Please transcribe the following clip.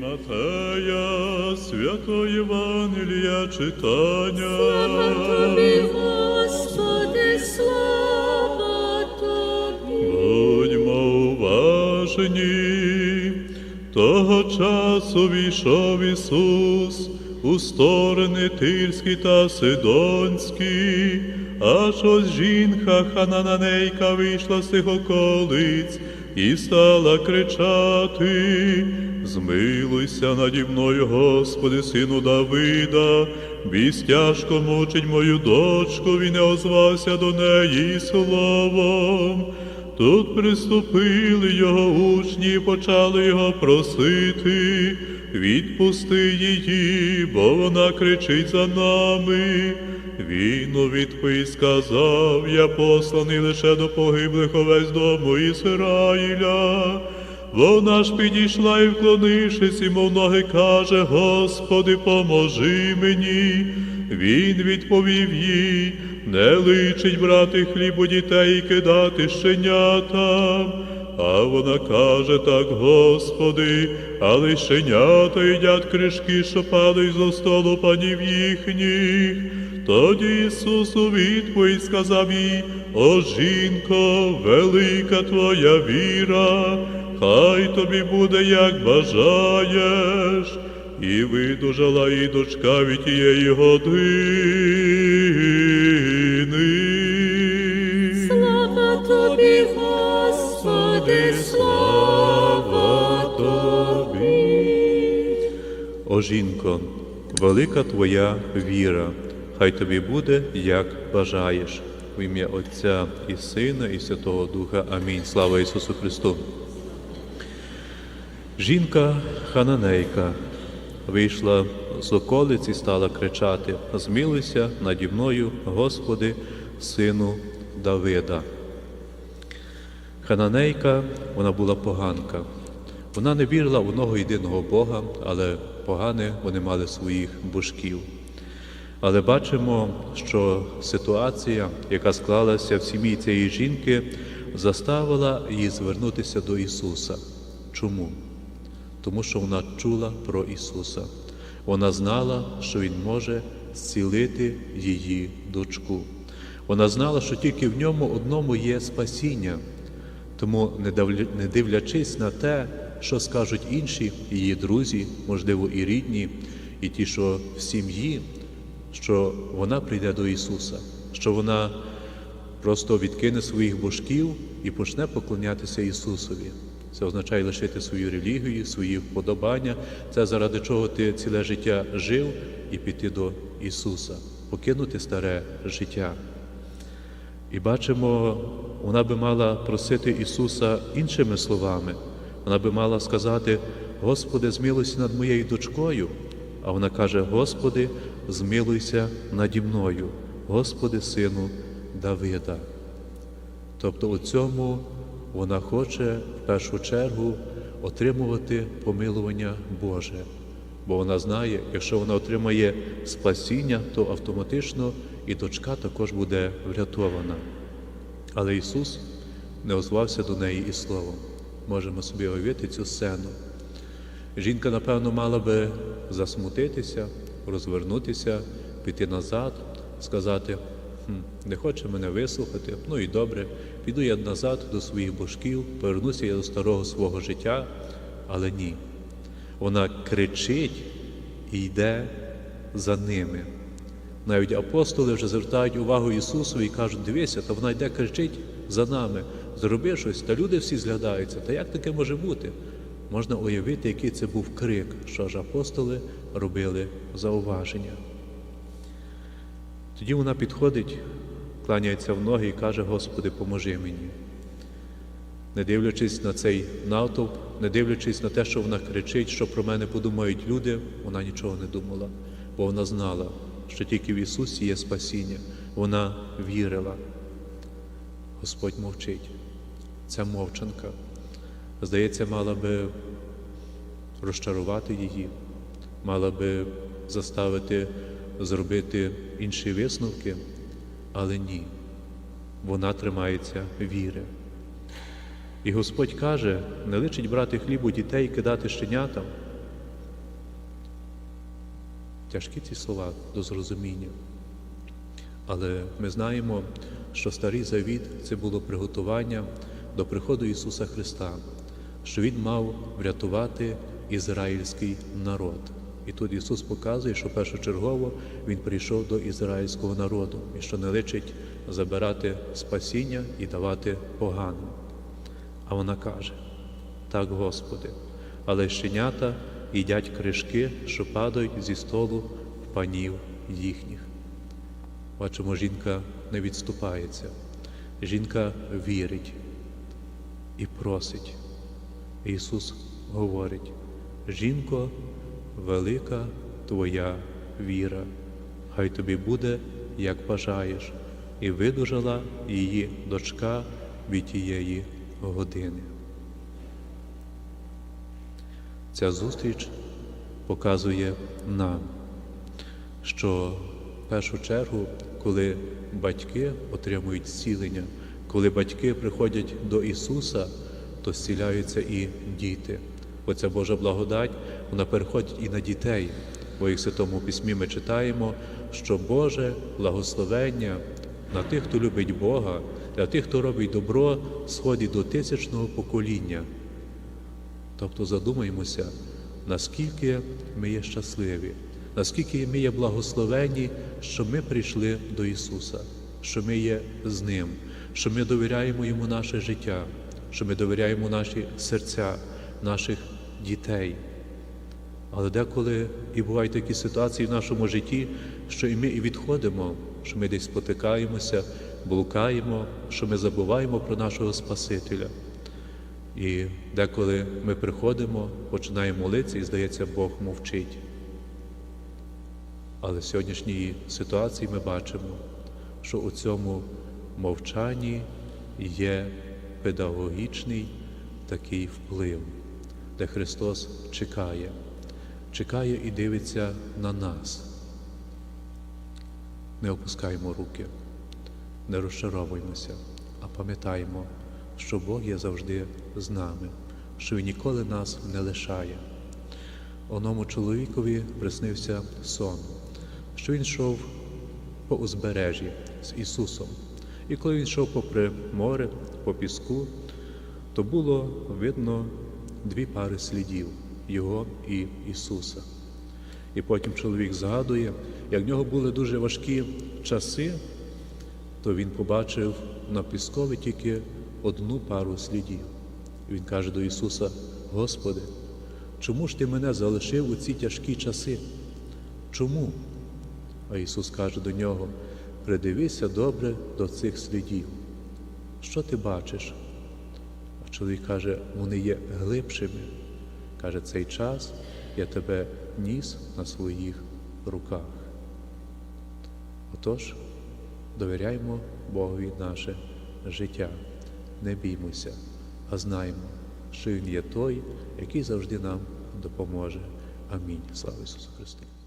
Матея, свято Євангелія читання. Тобі, Господи, слава Тобі. Будьмо уважні. Того часу війшов Ісус у сторони Тирські та Сидонські, аж ось жінка ханананейка вийшла з цих околиць і стала кричати. Змилуйся наді мною, Господи, сину Давида, біс тяжко мучить мою дочку, він не озвався до неї словом. Тут приступили його учні, і почали його просити, відпусти її, бо вона кричить за нами. Він у відповідь сказав, я посланий лише до погиблих овець дому Ізраїля. Вона ж підійшла і, вклонившись і мов ноги, каже, Господи, поможи мені. Він відповів їй, не личить брати хліб у дітей і кидати щенятам. А вона каже так, Господи, але й щенята їдять кришки, що падають зо столу панів їхніх. Тоді Ісус у відповідь сказав їй, О жінко, велика твоя віра, хай тобі буде, як бажаєш, і видужала її дочка від тієї години. О жінко, велика твоя віра, хай тобі буде, як бажаєш. В ім'я Отця і Сина, і Святого Духа. Амінь. Слава Ісусу Христу. Жінка хананейка вийшла з околиць і стала кричати: Змилуйся наді мною, Господи, сину Давида. Хананейка, вона була поганка. Вона не вірила в одного єдиного Бога, але погани вони мали своїх божків. Але бачимо, що ситуація, яка склалася в сім'ї цієї жінки, заставила її звернутися до Ісуса. Чому? Тому що вона чула про Ісуса. Вона знала, що Він може зцілити її дочку. Вона знала, що тільки в ньому одному є спасіння. Тому, не дивлячись на те, що скажуть інші, її друзі, можливо, і рідні, і ті, що в сім'ї, що вона прийде до Ісуса, що вона просто відкине своїх божків і почне поклонятися Ісусові. Це означає лишити свою релігію, свої вподобання. Це заради чого ти ціле життя жив і піти до Ісуса, покинути старе життя. І бачимо, вона би мала просити Ісуса іншими словами. Вона би мала сказати: Господи, змилуйся над моєю дочкою. А вона каже: Господи, змилуйся наді мною, Господи, сину Давида. Тобто у цьому вона хоче в першу чергу отримувати помилування Боже. Бо вона знає, якщо вона отримає спасіння, то автоматично і дочка також буде врятована. Але Ісус не озвався до неї і словом. Можемо собі уявити цю сцену. Жінка, напевно, мала би засмутитися, розвернутися, піти назад, сказати, «Хм, не хоче мене вислухати, ну і добре, піду я назад до своїх божків, повернуся я до старого свого життя, але ні. Вона кричить і йде за ними. Навіть апостоли вже звертають увагу Ісусу і кажуть, дивися, та вона йде кричить за нами, зроби щось, та люди всі зглядаються. Та як таке може бути? Можна уявити, який це був крик, що ж апостоли робили зауваження. Тоді вона підходить, кланяється в ноги і каже, Господи, поможи мені. Не дивлячись на цей натовп, не дивлячись на те, що вона кричить, що про мене подумають люди, вона нічого не думала, бо вона знала, що тільки в Ісусі є спасіння. Вона вірила. Господь мовчить. Ця мовчанка, здається, мала би розчарувати її, мала би заставити зробити інші висновки, але ні. Вона тримається віри. І Господь каже, не личить брати хліб у дітей кидати щенятам. Тяжкі ці слова до зрозуміння. Але ми знаємо, що старий завіт це було приготування до приходу Ісуса Христа, що Він мав врятувати ізраїльський народ. І тут Ісус показує, що першочергово Він прийшов до ізраїльського народу, і що не личить забирати спасіння і давати поганим. А вона каже: так, Господи, але щенята їдять кришки, що падають зі столу панів їхніх. Бачимо, жінка не відступається. Жінка вірить і просить. Ісус говорить: жінко, велика твоя віра, хай тобі буде, як бажаєш, і видужала її дочка від тієї години. Ця зустріч показує нам, що в першу чергу, коли батьки отримують зцілення, коли батьки приходять до Ісуса, то зціляються і діти. Оця Божа благодать, вона переходить і на дітей. Бо в Святому Письмі ми читаємо, що Боже благословення на тих, хто любить Бога, для тих, хто робить добро, сходить до тисячного покоління. Тобто задумаємося, наскільки ми є щасливі, наскільки ми є благословені, що ми прийшли до Ісуса, що ми є з Ним, що ми довіряємо Йому наше життя, що ми довіряємо наші серця, наших дітей. Але деколи і бувають такі ситуації в нашому житті, що і ми і відходимо, що ми десь спотикаємося, блукаємо, що ми забуваємо про нашого Спасителя. І деколи ми приходимо, починаємо молитися і здається, Бог мовчить. Але в сьогоднішній ситуації ми бачимо, що у цьому мовчанні є педагогічний такий вплив, де Христос чекає, чекає і дивиться на нас. Не опускаємо руки, не розчаровуємося, а пам'ятаємо, що Бог є завжди з нами, що Він ніколи нас не лишає. Оному чоловікові приснився сон, що він йшов по узбережжі з Ісусом. І коли він йшов попри море, по піску, то було видно дві пари слідів Його і Ісуса. І потім чоловік згадує, як в нього були дуже важкі часи, то він побачив на піскові тільки одну пару слідів. І Він каже до Ісуса: Господи, чому ж ти мене залишив у ці тяжкі часи? Чому? А Ісус каже до нього: придивися добре до цих слідів. Що ти бачиш? А чоловік каже, вони є глибшими. Каже, цей час я тебе ніс на своїх руках. Отож, довіряймо Богові наше життя, не біймося, а знаємо, що Він є той, який завжди нам допоможе. Амінь. Слава Ісусу Христу!